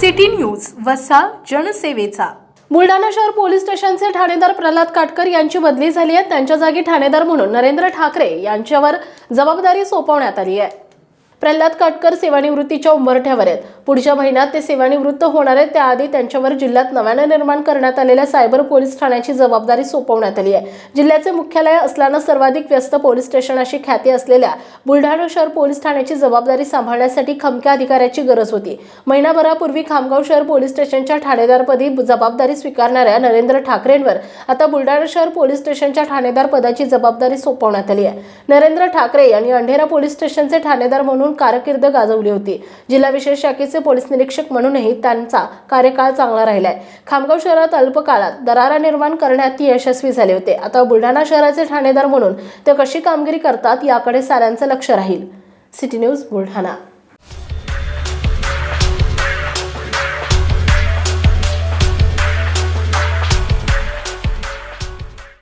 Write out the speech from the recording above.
City news वसा जनसेवेचा. बुलढाणा शहर police स्टेशनचे ठाणेदार प्रल्हाद काटकर यांची बदली झाली आहे. त्यांच्या जागी ठाणेदार म्हणून नरेंद्र ठाकरे यांच्यावर जबाबदारी सोपवण्यात आली आहे. प्रल्हाद काटकर सेवानिवृत्तीच्या उंबरठ्यावर आहेत. पुढच्या महिन्यात ते सेवानिवृत्त होणार आहेत. त्याआधी त्यांच्यावर जिल्ह्यात नव्यानं निर्माण करण्यात आलेल्या सायबर पोलीस ठाण्याची जबाबदारी सोपवण्यात आली आहे. जिल्ह्याचे मुख्यालय असल्यानं सर्वाधिक व्यस्त पोलीस स्टेशन अशी ख्याती असलेल्या बुलढाणा शहर पोलीस ठाण्याची जबाबदारी सांभाळण्यासाठी खमक्या अधिकाऱ्याची गरज होती. महिनाभरापूर्वी खामगाव शहर पोलीस स्टेशनच्या ठाणेदारपदी जबाबदारी स्वीकारणाऱ्या नरेंद्र ठाकरेंवर आता बुलढाणा शहर पोलीस स्टेशनच्या ठाणेदार पदाची जबाबदारी सोपवण्यात आली आहे. नरेंद्र ठाकरे यांनी अंधेरा पोलीस स्टेशनचे ठाणेदार म्हणून कारकीर्द गाजवली होती. जिल्हा विशेष शाखेचे पोलीस निरीक्षक म्हणूनही त्यांचा कार्यकाळ चांगला राहिलाय. खामगाव शहरात अल्पकाळात दरारा निर्माण करण्यात ती यशस्वी झाले होते. आता बुलढाणा शहराचे ठाणेदार म्हणून ते कशी कामगिरी करतात याकडे साऱ्यांचं लक्ष राहील. City news Buldhana.